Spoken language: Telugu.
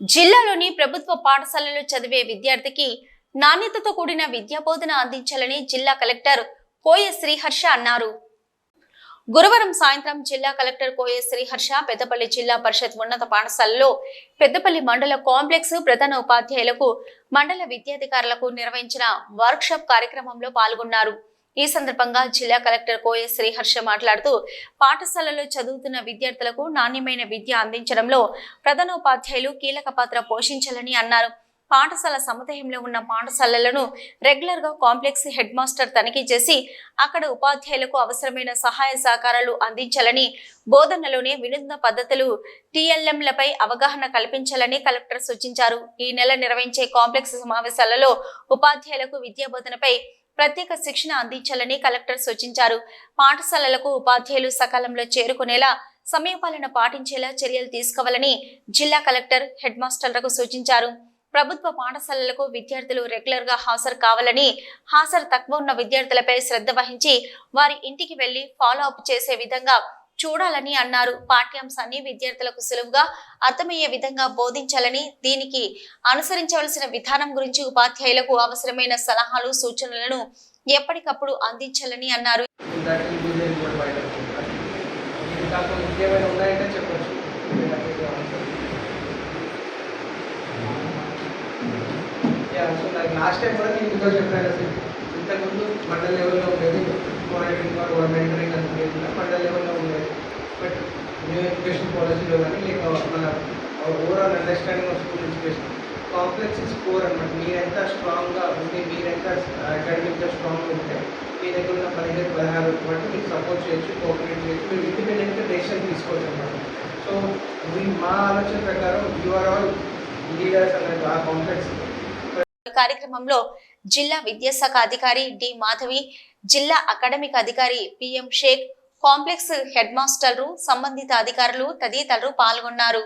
జిల్లాలోని ప్రభుత్వ పాఠశాలలో చదివే విద్యార్థికి నాణ్యతతో కూడిన విద్యా బోధన అందించాలని జిల్లా కలెక్టర్ కోయ శ్రీహర్ష అన్నారు. గురువారం సాయంత్రం జిల్లా కలెక్టర్ కోయ శ్రీహర్ష పెద్దపల్లి జిల్లా పరిషత్ ఉన్నత పాఠశాలలో పెద్దపల్లి మండల కాంప్లెక్స్ ప్రధాన ఉపాధ్యాయులకు మండల విద్యాధికారులకు నిర్వహించిన వర్క్షాప్ కార్యక్రమంలో పాల్గొన్నారు. ఈ సందర్భంగా జిల్లా కలెక్టర్ కోయ శ్రీహర్ష మాట్లాడుతూ పాఠశాలలో చదువుతున్న విద్యార్థులకు నాణ్యమైన విద్య అందించడంలో ప్రధానోపాధ్యాయులు కీలక పాత్ర పోషించాలని అన్నారు. పాఠశాల సముదాయంలో ఉన్న పాఠశాలలను రెగ్యులర్గా కాంప్లెక్స్ హెడ్ మాస్టర్ తనిఖీ చేసి అక్కడ ఉపాధ్యాయులకు అవసరమైన సహాయ సహకారాలు అందించాలని బోధనలోనే వినూత్న పద్ధతులు టీఎల్ఎంలపై అవగాహన కల్పించాలని కలెక్టర్ సూచించారు. ఈ నెల నిర్వహించే కాంప్లెక్స్ సమావేశాలలో ఉపాధ్యాయులకు విద్యా బోధనపై ప్రత్యేక శిక్షణ అందించాలని కలెక్టర్ సూచించారు. పాఠశాలలకు ఉపాధ్యాయులు సకాలంలో చేరుకునేలా సమయపాలన పాటించేలా చర్యలు తీసుకోవాలని జిల్లా కలెక్టర్ హెడ్ మాస్టర్లకు సూచించారు. ప్రభుత్వ పాఠశాలలకు విద్యార్థులు రెగ్యులర్గా హాజరు కావాలని హాజరు తక్కువ ఉన్న విద్యార్థులపై శ్రద్ధ వహించి వారి ఇంటికి వెళ్ళి ఫాలో అప్ చేసే విధంగా చూడాలని అన్నారు. పాఠ్యాంశాన్ని విద్యార్థులకు సులువుగా అర్థమయ్యే విధంగా బోధించాలని దీనికి అనుసరించవలసిన విధానం గురించి ఉపాధ్యాయులకు అవసరమైన సలహాలు సూచనలను ఎప్పటికప్పుడు అందించాలని అన్నారు. లాస్ట్ టైం కూడా నేను చెప్పాను ఇంతకుముందు లెవెల్లో ఉండేది ఆర్ మెంటరింగ్ అంత లేకుండా మండల్ లెవెల్లో ఉండేది బట్ న్యూ ఎడ్యుకేషన్ పాలసీలో కానీ లేక మన overall understanding of school education complex is core అనమాట మీరెంత స్ట్రాంగ్గా ఉంటే మీరెంత అకాడమిక్గా స్ట్రాంగ్ ఉంటే మీ దగ్గర ఉన్న పదిహేను పదహారు బట్టి మీకు సపోర్ట్ చేయొచ్చు కోఆపరేట్ చేయొచ్చు మీరు ఇండిపెండెంట్గా డెసిషన్ తీసుకోవచ్చు అనమాట సో మీ మా ఆలోచన ప్రకారం యు ఆర్ ఆల్ లీడర్స్ అనేది ఆ కాంప్లెక్స్ కార్యక్రమంలో జిల్లా విద్యాశాఖ అధికారి డి మాధవి జిల్లా అకాడమిక్ అధికారి పిఎం షేక్ కాంప్లెక్స్ హెడ్ మాస్టర్లు సంబంధిత అధికారులు తదితరులు పాల్గొన్నారు.